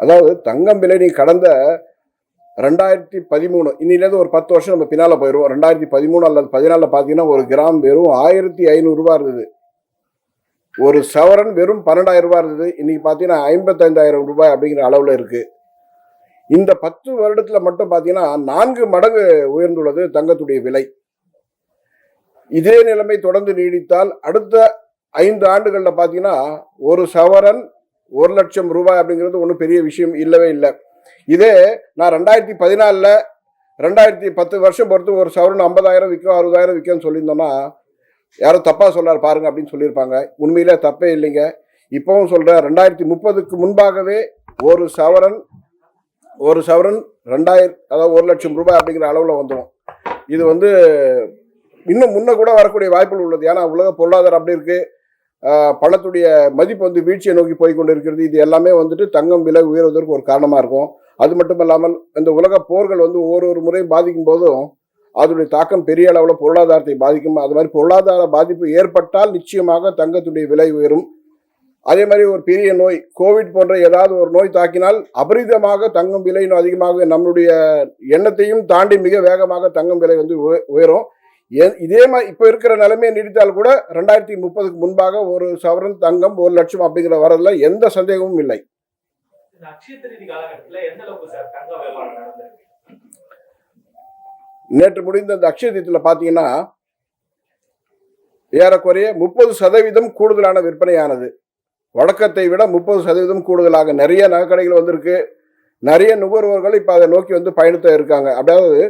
அதாவது தங்கம் விலை நீ கடந்த ரெண்டாயிரத்தி பதிமூணு இன்னிலேருந்து ஒரு பத்து வருஷம் நம்ம பின்னால் போயிடுவோம் ரெண்டாயிரத்தி பதிமூணு அல்லது பதினாலில் பார்த்தீங்கன்னா ஒரு கிராம் வெறும் ஆயிரத்தி ஐநூறுரூவா இருந்தது. ஒரு சவரன் வெறும் பன்னெண்டாயிரம் ரூபாய் இருந்தது. இன்னைக்கு பார்த்தீங்கன்னா ஐம்பத்தைந்தாயிரம் ரூபாய் அப்படிங்கிற அளவில் இருக்குது இந்த பத்து வருடத்தில் மட்டும் பார்த்தீங்கன்னா நான்கு மடங்கு உயர்ந்துள்ளது தங்கத்துடைய விலை. இதே நிலைமை தொடர்ந்து நீடித்தால் அடுத்த ஐந்து ஆண்டுகளில் பார்த்தீங்கன்னா ஒரு சவரன் ஒரு லட்சம் ரூபாய் அப்படிங்கிறது ஒன்றும் பெரிய விஷயம் இல்லவே இல்லை. இதே நான் ரெண்டாயிரத்தி பதினாலில் ரெண்டாயிரத்தி பத்து வருஷம் பொறுத்து ஒரு சவரன் ஐம்பதாயிரம் விற்கும் அறுபதாயிரம் விற்கும்னு சொல்லியிருந்தோன்னா யாரும் தப்பாக சொல்கிறார் பாருங்க அப்படின்னு சொல்லியிருப்பாங்க. உண்மையிலே தப்பே இல்லைங்க. இப்போவும் சொல்கிறேன் ரெண்டாயிரத்தி முப்பதுக்கு முன்பாகவே ஒரு சவரன் ஒரு சவரன் ரெண்டாயிரம் அதாவது ஒரு லட்சம் ரூபாய் அப்படிங்கிற அளவில் வந்துடும் இது வந்து இன்னும் முன்ன கூட வரக்கூடிய வாய்ப்புகள் உள்ளது. ஏன்னா உலக பொருளாதாரம் அப்படி இருக்குது பணத்துடைய மதிப்பு வந்து வீழ்ச்சியை நோக்கி போய் கொண்டு இருக்கிறது இது எல்லாமே வந்துட்டு தங்கம் விலை உயர்வதற்கு ஒரு காரணமாக இருக்கும். அது மட்டும் இல்லாமல் இந்த உலக போர்கள் வந்து ஒவ்வொரு ஒரு முறையும் பாதிக்கும் போதும் அதனுடைய தாக்கம் பெரிய அளவில் பொருளாதாரத்தை பாதிக்கும். அது மாதிரி பொருளாதார பாதிப்பு ஏற்பட்டால் நிச்சயமாக தங்கத்துடைய விலை உயரும். அதே மாதிரி ஒரு பெரிய நோய் கோவிட் போன்ற ஏதாவது ஒரு நோய் தாக்கினால் அபரிதமாக தங்கம் விலை இன்னும் அதிகமாக நம்மளுடைய எண்ணத்தையும் தாண்டி மிக வேகமாக தங்கம் விலை வந்து உய- உயரும். இதே மாதிரி இப்போ இருக்கிற நிலைமையை நீடித்தால் கூட ரெண்டாயிரத்தி முப்பதுக்கு முன்பாக ஒரு சவரன் தங்கம் ஒரு லட்சம் அப்படிங்கிற வரதுல எந்த சந்தேகமும் இல்லை. நேற்று முடிந்த இந்த அக்ஷய பார்த்தீங்கன்னா ஏறக்குறைய முப்பது சதவீதம் கூடுதலான விற்பனையானது. வழக்கத்தை விட முப்பது சதவீதம் கூடுதலாக நிறைய நகைக்கடைகள் வந்திருக்கு. நிறைய நுகர்வோர்கள் இப்போ அதை நோக்கி வந்து பயணித்த இருக்காங்க. அதாவது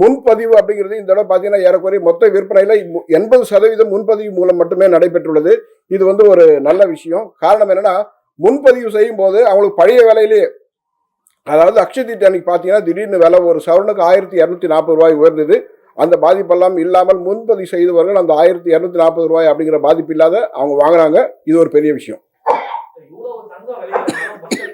முன்பதிவு அப்படிங்கிறது இந்த தடவை பார்த்தீங்கன்னா ஏறக்குறைய மொத்த விற்பனையில் எண்பது சதவீதம் முன்பதிவு மூலம் மட்டுமே நடைபெற்றுள்ளது. இது வந்து ஒரு நல்ல விஷயம். காரணம் என்னன்னா முன்பதிவு செய்யும் போது அவங்களுக்கு பழைய விலையிலேயே அதாவது அக்ஷய தீட்டு அன்னைக்கு பார்த்தீங்கன்னா திடீர்னு விலை ஒரு சவரனுக்கு ஆயிரத்தி இரநூத்தி நாற்பது ரூபாய் உயர்ந்தது. அந்த பாதிப்பெல்லாம் இல்லாமல் முன்பதிவு செய்தவர்கள் அந்த ஆயிரத்தி இரநூத்தி நாற்பது ரூபாய் அப்படிங்கிற பாதிப்பு இல்லாத அவங்க வாங்குறாங்க. இது ஒரு பெரிய விஷயம் இவ்வளவு தங்கம் விளையாடுறதுனால மக்கள்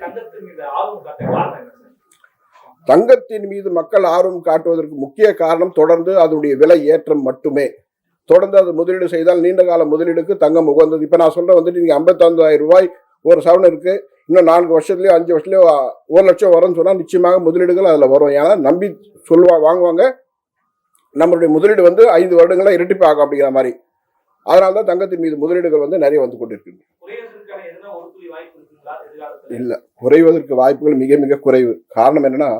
தங்கத்தின் மீது மக்கள் ஆர்வம் காட்டுவதற்கு முக்கிய காரணம் தொடர்ந்து அதனுடைய விலை ஏற்றம் மட்டுமே. தொடர்ந்து அது முதலீடு செய்தால் நீண்ட கால முதலீடுக்கு தங்கம் உகந்தது. இப்போ நான் சொல்றேன் வந்துட்டு நீங்கள் ஐம்பத்தாந்தாயிரம் ரூபாய் ஒரு சவரன் இருக்கு. இன்னும் நான்கு வருஷத்துலயோ அஞ்சு வருஷத்துலயோ ஒரு லட்சம் வரும்னு சொன்னால் நிச்சயமாக முதலீடுகள் அதில் வரும். ஏன்னா நம்பி சொல்லுவா வாங்குவாங்க. நம்மளுடைய முதலீடு வந்து ஐந்து வருடங்களா இரட்டிப்பு ஆகும் அப்படிங்கிற மாதிரி. அதனால தான் தங்கத்தின் மீது முதலீடுகள் வந்து நிறைய வந்து கொண்டிருக்கு. இல்லை குறைவதற்கு வாய்ப்புகள் மிக மிக குறைவு. காரணம் என்னன்னா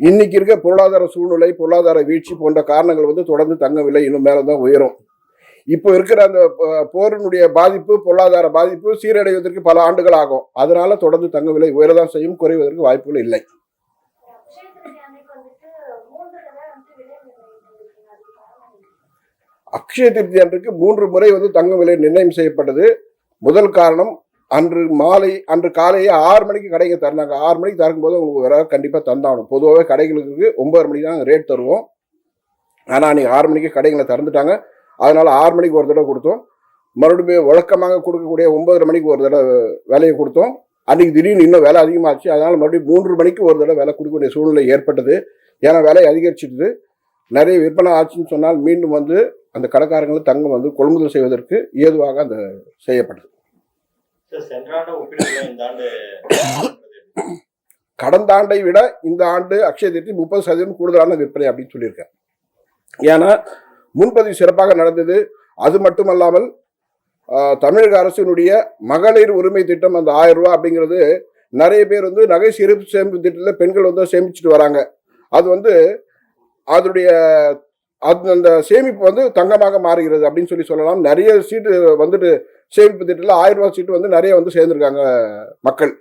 இன்னைக்கு இருக்க பொருளாதார சூழ்நிலை பொருளாதார வீழ்ச்சி போன்ற காரணங்கள் வந்து தொடர்ந்து தங்க விலை இன்னும் மேலே தான் உயரும். இப்போ இருக்கிற அந்த போரினுடைய பாதிப்பு பொருளாதார பாதிப்பு சீரடைவதற்கு பல ஆண்டுகள் ஆகும். அதனால தொடர்ந்து தங்க விலை உயரதான் செய்யும் குறைவதற்கு வாய்ப்புகள் இல்லை. அக்ஷய அக்ஷய திருப்தி அன்றைக்கு மூன்று முறை வந்து தங்க விலை நிர்ணயம் செய்யப்பட்டது. முதல் காரணம் அன்று மாலை அன்று காலையே ஆறு மணிக்கு கடைங்க திறந்தாங்க. ஆறு மணிக்கு திறக்கும்போது உங்களுக்கு வேற கண்டிப்பாக தந்தாகணும். பொதுவாகவே கடைகளுக்கு ஒன்பது மணிக்கு தான் ரேட் தருவோம். ஆனால் அன்றைக்கி ஆறு மணிக்கு கடைகளை திறந்துட்டாங்க. அதனால் ஆறு மணிக்கு ஒரு தடவை கொடுத்தோம். மறுபடியும் வழக்கமாக கொடுக்கக்கூடிய ஒன்பதரை மணிக்கு ஒரு தடவை விலையை கொடுத்தோம். அன்றைக்கி திடீர்னு இன்னும் விலை அதிகமாச்சு. அதனால் மறுபடியும் மூன்று மணிக்கு ஒரு தடவை விலை கொடுக்கக்கூடிய சூழ்நிலை ஏற்பட்டது. ஏன்னா விலை அதிகரிச்சிடுது நிறைய விற்பனை ஆச்சுன்னு சொன்னால் மீண்டும் வந்து அந்த கடைக்காரங்களை தங்கம் வந்து கொள்முதல் செய்வதற்கு ஏதுவாக அந்த செய்யப்பட்டது சார் சென்ற ஆண்டு ஒப்பிடுகையில் இந்த ஆண்டு கடந்த ஆண்டை விட இந்த ஆண்டு அக்ஷய திருத்தி முப்பது சதவீதம் கூடுதலான விற்பனை அப்படின்னு சொல்லியிருக்கேன். ஏன்னா முன்பதிவு சிறப்பாக நடந்தது. அது மட்டுமல்லாமல் தமிழக அரசினுடைய மகளிர் உரிமை திட்டம் அந்த ஆயிரம் ரூபா அப்படிங்கிறது நிறைய பேர் வந்து நகை சிறப்பு சேமிப்பு திட்டத்தில் பெண்கள் வந்து சேமிச்சுட்டு வராங்க. அது வந்து அதனுடைய அது அந்த சேமிப்பு வந்து தங்கமாக மாறுகிறது அப்படின்னு சொல்லி சொல்லலாம். நிறைய சீட்டு வந்துட்டு சேமிப்பு திட்டத்தில் ஆயிரம் ரூபாய் சீட்டு வந்து நிறைய வந்து சேர்ந்துருக்காங்க மக்கள்.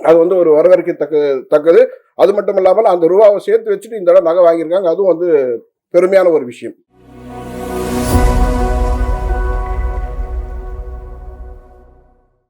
அது வந்து ஒரு வரவேற்கத்தக்க தக்கது. அது மட்டும் இல்லாமல் அந்த ரூபாவை சேர்த்து வச்சுட்டு இந்த தடவை நகை வாங்கியிருக்காங்க. அதுவும் வந்து பெருமையான ஒரு விஷயம்.